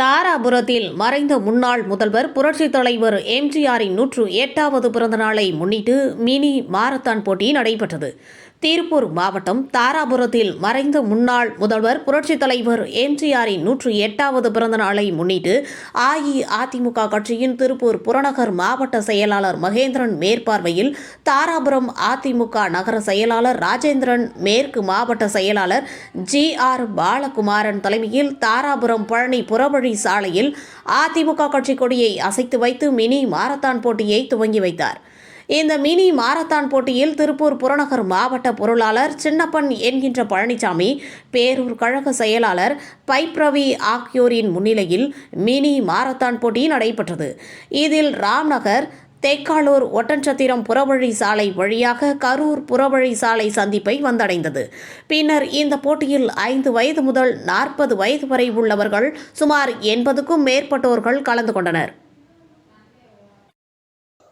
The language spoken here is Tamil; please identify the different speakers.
Speaker 1: தாராபுரத்தில் மறைந்த முன்னாள் முதல்வர் புரட்சித் தலைவர் எம்ஜிஆரின் நூற்று எட்டாவது பிறந்த நாளை முன்னிட்டு மினி மாரத்தான் போட்டி நடைபெற்றது. திருப்பூர் மாவட்டம் தாராபுரத்தில் மறைந்த முன்னாள் முதல்வர் புரட்சித் தலைவர் எம்ஜிஆரின் நூற்றி எட்டாவது பிறந்த நாளை முன்னிட்டு அஇஅதிமுக கட்சியின் திருப்பூர் புறநகர் மாவட்ட செயலாளர் மகேந்திரன் மேற்பார்வையில் தாராபுரம் அதிமுக நகர செயலாளர் ராஜேந்திரன் மேற்கு மாவட்ட செயலாளர் ஜி ஆர் பாலகுமாரன் தலைமையில் தாராபுரம் பழனி புறவழி சாலையில் அதிமுக கட்சி கொடியை அசைத்து வைத்து மினி மாரத்தான் போட்டியை துவங்கி வைத்தார். இந்த மினி மாரத்தான் போட்டியில் திருப்பூர் புறநகர் மாவட்ட பொருளாளர் சின்னப்பன் என்கின்ற பழனிசாமி பேரூர் கழக செயலாளர் பைப் ரவி ஆகியோரின் முன்னிலையில் மினி மாரத்தான் போட்டி நடைபெற்றது. இதில் ராம்நகர் தேக்காலூர் ஒட்டன்சத்திரம் புறவழி சாலை வழியாக கரூர் புறவழி சாலை சந்திப்பை வந்தடைந்தது. பின்னர் இந்த போட்டியில் ஐந்து வயது முதல் நாற்பது வயது வரை உள்ளவர்கள் சுமார் எண்பதுக்கும் மேற்பட்டோர்கள் கலந்து கொண்டனர்.